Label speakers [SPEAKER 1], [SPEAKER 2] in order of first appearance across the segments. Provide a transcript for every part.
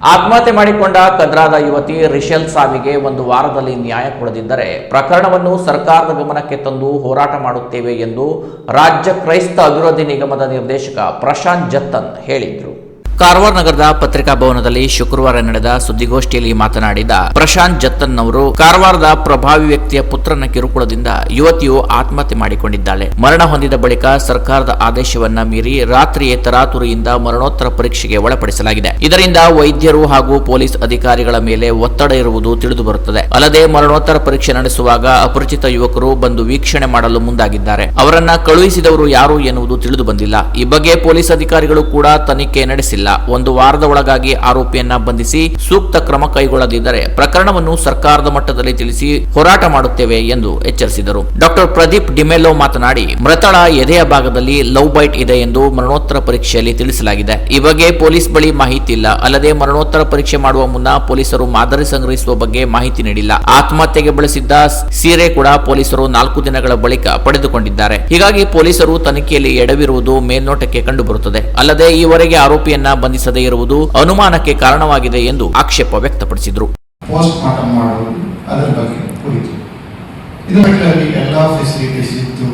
[SPEAKER 1] ಆತ್ಮಹತ್ಯೆ ಮಾಡಿಕೊಂಡ ಕದ್ರಾದ ಯುವತಿ ರಿಷಲ್ ಸಾವಿಗೆ ಒಂದು ವಾರದಲ್ಲಿ ನ್ಯಾಯ ಕೊಡದಿದ್ದರೆ ಪ್ರಕರಣವನ್ನು ಸರ್ಕಾರದ ಗಮನಕ್ಕೆ ತಂದು ಹೋರಾಟ ಮಾಡುತ್ತೇವೆ ಎಂದು ರಾಜ್ಯ ಕ್ರೈಸ್ತ ಅಭಿವೃದ್ಧಿ ನಿಗಮದ ನಿರ್ದೇಶಕ ಪ್ರಶಾಂತ್ ಜತ್ತನ್ ಹೇಳಿದರು. ಕಾರವಾರ ನಗರದ ಪತ್ರಿಕಾ ಭವನದಲ್ಲಿ ಶುಕ್ರವಾರ ನಡೆದ ಸುದ್ದಿಗೋಷ್ಠಿಯಲ್ಲಿ ಮಾತನಾಡಿದ ಪ್ರಶಾಂತ್ ಜತ್ತನ್ ಅವರು ಕಾರವಾರದ ಪ್ರಭಾವಿ ವ್ಯಕ್ತಿಯ ಪುತ್ರನ ಕಿರುಕುಳದಿಂದ ಯುವತಿಯು ಆತ್ಮಹತ್ಯೆ ಮಾಡಿಕೊಂಡಿದ್ದಾಳೆ. ಮರಣ ಹೊಂದಿದ ಬಳಿಕ ಸರ್ಕಾರದ ಆದೇಶವನ್ನ ಮೀರಿ ರಾತ್ರಿಯೇ ತರಾತುರಿಯಿಂದ ಮರಣೋತ್ತರ ಪರೀಕ್ಷೆಗೆ ಒಳಪಡಿಸಲಾಗಿದೆ. ಇದರಿಂದ ವೈದ್ಯರು ಹಾಗೂ ಪೊಲೀಸ್ ಅಧಿಕಾರಿಗಳ ಮೇಲೆ ಒತ್ತಡ ಇರುವುದು ತಿಳಿದು ಬರುತ್ತದೆ ಅಲ್ಲದೆ ಮರಣೋತ್ತರ ಪರೀಕ್ಷೆ ನಡೆಸುವಾಗ ಅಪರಿಚಿತ ಯುವಕರು ಬಂದು ವೀಕ್ಷಣೆ ಮಾಡಲು ಮುಂದಾಗಿದ್ದಾರೆ. ಅವರನ್ನ ಕಳುಹಿಸಿದವರು ಯಾರು ಎನ್ನುವುದು ತಿಳಿದು ಬಂದಿಲ್ಲ ಈ ಬಗ್ಗೆ ಪೊಲೀಸ್ ಅಧಿಕಾರಿಗಳು ಕೂಡ ತನಿಖೆ ನಡೆಸಿಲ್ಲ. ಒಂದು ವಾರದ ಒಳಗಾಗಿ ಆರೋಪಿಯನ್ನ ಬಂಧಿಸಿ ಸೂಕ್ತ ಕ್ರಮ ಕೈಗೊಳ್ಳದಿದ್ದರೆ ಪ್ರಕರಣವನ್ನು ಸರ್ಕಾರದ ಮಟ್ಟದಲ್ಲಿ ತಿಳಿಸಿ ಹೋರಾಟ ಮಾಡುತ್ತೇವೆ ಎಂದು ಎಚ್ಚರಿಸಿದರು. ಡಾಕ್ಟರ್ ಪ್ರದೀಪ್ ಡಿಮೆಲೋ ಮಾತನಾಡಿ, ಮೃತಳ ಎದೆಯ ಭಾಗದಲ್ಲಿ ಲವ್ ಬೈಟ್ ಇದೆ ಎಂದು ಮರಣೋತ್ತರ ಪರೀಕ್ಷೆಯಲ್ಲಿ ತಿಳಿಸಲಾಗಿದೆ. ಈ ಬಗ್ಗೆ ಪೊಲೀಸ್ ಬಳಿ ಮಾಹಿತಿ ಇಲ್ಲ. ಅಲ್ಲದೆ ಮರಣೋತ್ತರ ಪರೀಕ್ಷೆ ಮಾಡುವ ಮುನ್ನ ಪೊಲೀಸರು ಮಾದರಿ ಸಂಗ್ರಹಿಸುವ ಬಗ್ಗೆ ಮಾಹಿತಿ ನೀಡಿಲ್ಲ. ಆತ್ಮಹತ್ಯೆಗೆ ಬಳಸಿದ್ದ ಸೀರೆ ಕೂಡ ಪೊಲೀಸರು ನಾಲ್ಕು ದಿನಗಳ ಬಳಿಕ ಪಡೆದುಕೊಂಡಿದ್ದಾರೆ. ಹೀಗಾಗಿ ಪೊಲೀಸರು ತನಿಖೆಯಲ್ಲಿ ಎಡವಿರುವುದು ಮೇಲ್ನೋಟಕ್ಕೆ ಕಂಡುಬರುತ್ತದೆ. ಅಲ್ಲದೆ ಈವರೆಗೆ ಆರೋಪಿಯನ್ನ ಬಂಧಿಸದೇ ಇರುವುದು ಅನುಮಾನಕ್ಕೆ ಕಾರಣವಾಗಿದೆ ಎಂದು ಆಕ್ಷೇಪ ವ್ಯಕ್ತಪಡಿಸಿದರು.
[SPEAKER 2] ಇದು ಬಿಟ್ಟರೆ ಎಲ್ಲ ಫೆಸಿಲಿಟೀಸ್ ಇತ್ತು.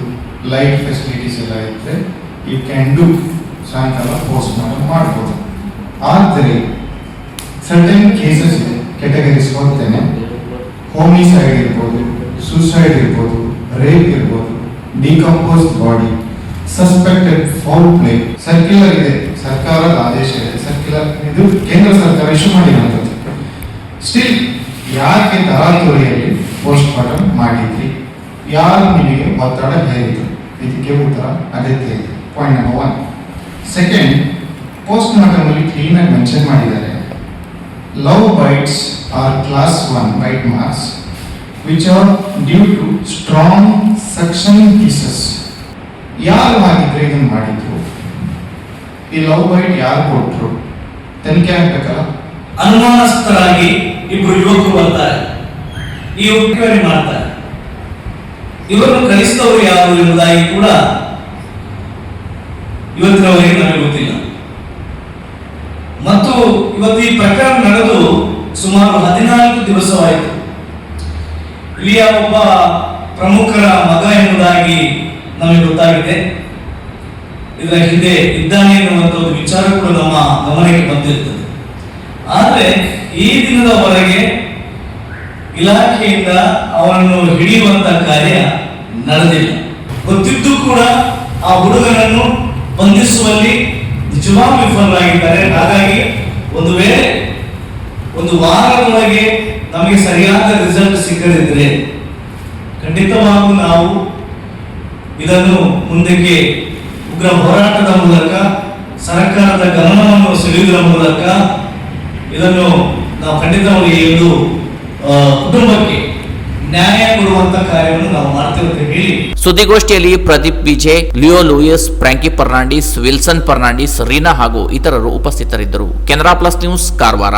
[SPEAKER 2] ಲೈಟ್ ಫೆಸಿಲಿಟೀಸ್ ಎಲ್ಲ ಇದ್ದರೆ ಯು ಕ್ಯಾನ್ ಡೂ ಸಾಯಂಕಾಲ ಪೋಸ್ಟ್ ಮಾರ್ಟಮ್ ಮಾಡ್ಬೋದು. ಆದರೆ ಸರ್ಟನ್ ಕೇಸಸ್ ಕೆಟಗರೀಸ್ ಹೋಗ್ತೇನೆ ಹೋಮಿಸೈಡ್ ಇರ್ಬೋದು ಸೂಸೈಡ್ ಇರ್ಬೋದು ರೇಪ್ ಇರ್ಬೋದು decomposed body suspected foul play circular ಇದೆ. ಸರ್ಕಾರದ ಆದೇಶ ಇದೆ. ಸರ್ಕ್ಯುಲರ್ ಇದು ಕೇಂದ್ರ ಸರ್ಕಾರ ಇಶ್ಯೂ ಮಾಡಿರುವಂಥದ್ದು ಸ್ಟಿಲ್ ಯಾಕೆ ತರಾತುರಿಯಲ್ಲಿ ಪೋಸ್ಟ್ ಮಾರ್ಟಮ್ ಮಾಡಿದ್ರಿ? ಯಾರು ನಿಮಗೆ ಒತ್ತಡ ಹೇರಿದ್ರು ಇದಕ್ಕೆ ಉತ್ತರ ಅಗತ್ಯ ಇದೆ. Point number one second post mortem ಅಲ್ಲಿ ಕ್ಲೀನ್ ಆಗಿ ಮೆನ್ಷನ್ ಮಾಡಿದ್ದಾರೆ. Love bites are class one bite marks which are due to strong suction pieces ಯಾರು ಹಾಕಿದ್ರೆ ಇದನ್ನು ಮಾಡಿದ್ರು? ಈ ಲವ್ ಬೈಟ್ ಯಾರು ಕೊಟ್ರು? ತನಿಖೆ ಆಗ್ಬೇಕಲ್ಲ?
[SPEAKER 3] ಅನುಮಾನಸ್ಥರಾಗಿ ಇಬ್ಬರು ಯುವಕರು ಬರ್ತಾರೆ. ಈ ಉಪಯೋಗ ಮಾಡ್ತಾರೆ. ಇವರನ್ನು ಕಲಿಸಿದವರು ಯಾರು ಎಂಬುದಾಗಿ ಕೂಡ ಇವತ್ತಿನವರೆಗೆ ನನಗೆ ಗೊತ್ತಿಲ್ಲ. ಮತ್ತು ಇವತ್ತು ಈ ಪ್ರಕರಣ ನಡೆದು ಸುಮಾರು ಹದಿನಾಲ್ಕು ದಿವಸವಾಯಿತು. ಇಲ್ಲಿಯ ಒಬ್ಬ ಪ್ರಮುಖರ ಮಗ ಎಂಬುದಾಗಿ ನಮಗೆ ಗೊತ್ತಾಗಿದೆ. ಇದರ ಹಿಂದೆ ಇದ್ದಾನೆ ಎನ್ನುವಂಥ ಒಂದು ವಿಚಾರ ಕೂಡ ನಮ್ಮ ಗಮನಕ್ಕೆ ಬಂದಿರ್ತದೆ. ಆದರೆ ಈ ದಿನದವರೆಗೆ ಇಲಾಖೆಯಿಂದ ಅವರನ್ನು ಹಿಡಿಯುವಂತ ಕಾರ್ಯ ನಡೆದಿಲ್ಲ. ಗೊತ್ತಿದ್ದು ಕೂಡ ಆ ಹುಡುಗನನ್ನು ಬಂಧಿಸುವಲ್ಲಿ ನಿಜವಾಗಿ ವಿಫಲರಾಗಿದ್ದಾರೆ. ಹಾಗಾಗಿ ಒಂದು ವೇಳೆ ಒಂದು ವಾರದೊಳಗೆ ನಮಗೆ ಸರಿಯಾದ ರಿಸಲ್ಟ್ ಸಿಕ್ಕದಿದ್ರೆ ಖಂಡಿತವಾಗೂ ನಾವು ಇದನ್ನು ಮುಂದಕ್ಕೆ ಉಗ್ರ ಹೋರಾಟದ ಮೂಲಕ, ಸರ್ಕಾರದ ಗಮನವನ್ನು ಸೆಳೆಯುವುದರ ಮೂಲಕ ಇದನ್ನು ನಾವು ಖಂಡಿತವಾಗಿ ಈ ಕುಟುಂಬಕ್ಕೆ ನ್ಯಾಯ ಕೊಡುವಂತ ಕಾರ್ಯವನ್ನು ನಾವು ಮಾಡ್ತೇವೆ ಹೇಳಿ.
[SPEAKER 1] ಸುದ್ದಿಗೋಷ್ಠಿಯಲ್ಲಿ Pradeep Vijay, Leo Louis, Frankie Fernandes, Wilson Fernandes, Reena ಹಾಗೂ ಇತರರು ಉಪಸ್ಥಿತರಿದ್ದರು. Canara plus news, Karwar.